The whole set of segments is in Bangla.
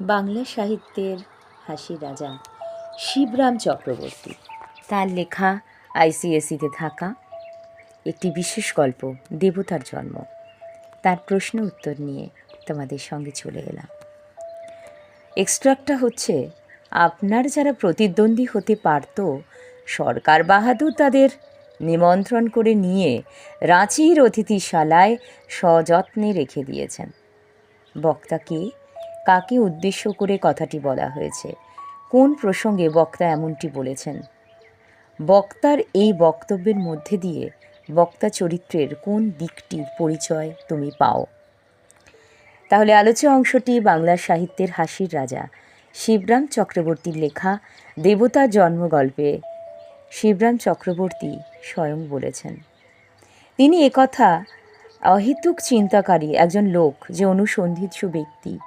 বাংলা সাহিত্যের হাসি রাজা শিবরাম চক্রবর্তী। তার লেখা আইসিএসিতে থাকা একটি বিশেষ গল্প, দেবতার জন্ম। তার প্রশ্ন উত্তর নিয়ে তোমাদের সঙ্গে চলে এলাম। এক্সট্রাক্টটা হচ্ছে, আপনার যারা প্রতিদ্বন্দ্বী হতে পারত, সরকার বাহাদুর তাদের নিমন্ত্রণ করে নিয়ে রাঁচির অতিথিশালায় সযত্নে রেখে দিয়েছেন। বক্তাকে কাকে উদ্দেশ্য করে কথাটি বলা হয়েছে? কোন প্রসঙ্গে বক্তা এমনটি বলেছেন? বক্তার এই বক্তব্যের মধ্যে দিয়ে বক্তা চরিত্রের কোন দিকটির পরিচয় তুমি পাও? তাহলে আলোচ্য অংশটি বাংলা সাহিত্যের হাসির রাজা শিবরাম চক্রবর্তীর লেখা দেবতা জন্ম গল্পে শিবরাম চক্রবর্তী স্বয়ং বলেছেন। তিনি একথা অহেতুক চিন্তাকারী একজন লোক যে অনুসন্ধিৎসু ব্যক্তি।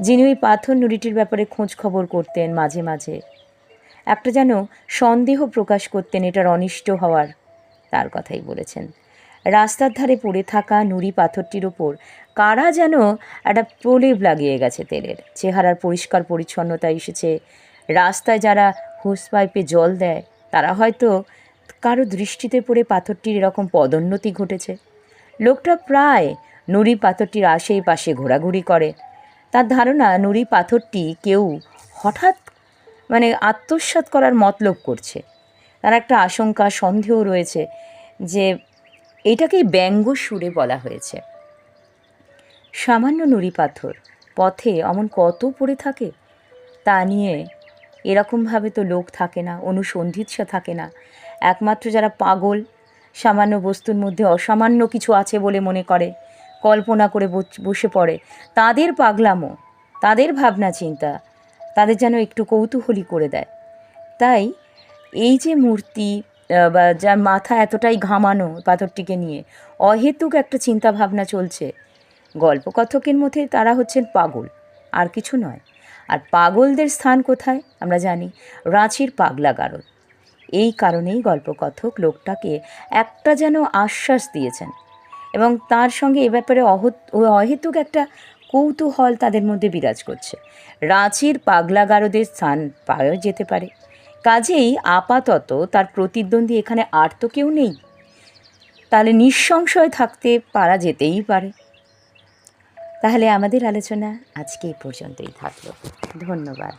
যিনি ওই পাথর নুড়িটির ব্যাপারে খোঁজ খবর করতেন মাঝে মাঝে। একটা যেন সন্দেহ প্রকাশ করতেন এটার অনিষ্ট হওয়ার, তার কথাই বলেছেন। রাস্তার ধারে পড়ে থাকা নুড়ি পাথরটির ওপর কারা যেন একটা প্রলেপ লাগিয়ে গেছে তেলের। চেহারার পরিষ্কার পরিচ্ছন্নতা এসেছে। রাস্তায় যারা হোস পাইপে জল দেয়, তারা হয়তো কারও দৃষ্টিতে পড়ে পাথরটির এরকম পদোন্নতি ঘটেছে। লোকটা প্রায় নুড়ি পাথরটির আশেপাশে ঘোরাঘুরি করে। তার ধারণা, নুড়ি পাথরটি কেউ হঠাৎ মানে আত্মসাৎ করার মতলব করছে। তার একটা আশঙ্কা, সন্দেহ রয়েছে যে এটাকেই ব্যঙ্গ সুরে বলা হয়েছে। সামান্য নুড়ি পাথর পথে অমন কত পড়ে থাকে? তা নিয়ে এরকমভাবে তো লোক থাকে না, অনুসন্ধিৎসা থাকে না। একমাত্র যারা পাগল, সামান্য বস্তুর মধ্যে অসামান্য কিছু আছে বলে মনে করে। কল্পনা করে বস- পড়ে। তাদের পাগলামো, তাদের ভাবনা চিন্তা, তাদের যেন একটু কৌতূহলী করে দেয়। তাই এই যে মূর্তি বা যার মাথা এতটাই ঘামানো পাথরটিকে নিয়ে, অহেতুক একটা চিন্তা ভাবনা চলছে। গল্পকথকের মধ্যে তারা হচ্ছেন পাগল, আর কিছু নয়। আর পাগলদের স্থান কোথায়? আমরা জানি, রাঁচির পাগলা গারদ এই কারণেই গল্পকথক লোকটাকে একটা যেন আশ্বাস দিয়েছেন। এবং তার সঙ্গে এ ব্যাপারে অহত অহেতুক একটা কৌতূহল তাদের মধ্যে বিরাজ করছে। রাঁচির পাগলা গারদের স্থান পাওয়া যেতে পারে। কাজেই আপাতত তার প্রতিদ্বন্দ্বী এখানে আর তো কেউ নেই। তাহলে নিঃসংশয় থাকতে পারা যেতেই পারে। তাহলে আমাদের আলোচনা আজকে এই পর্যন্তই থাকল। ধন্যবাদ।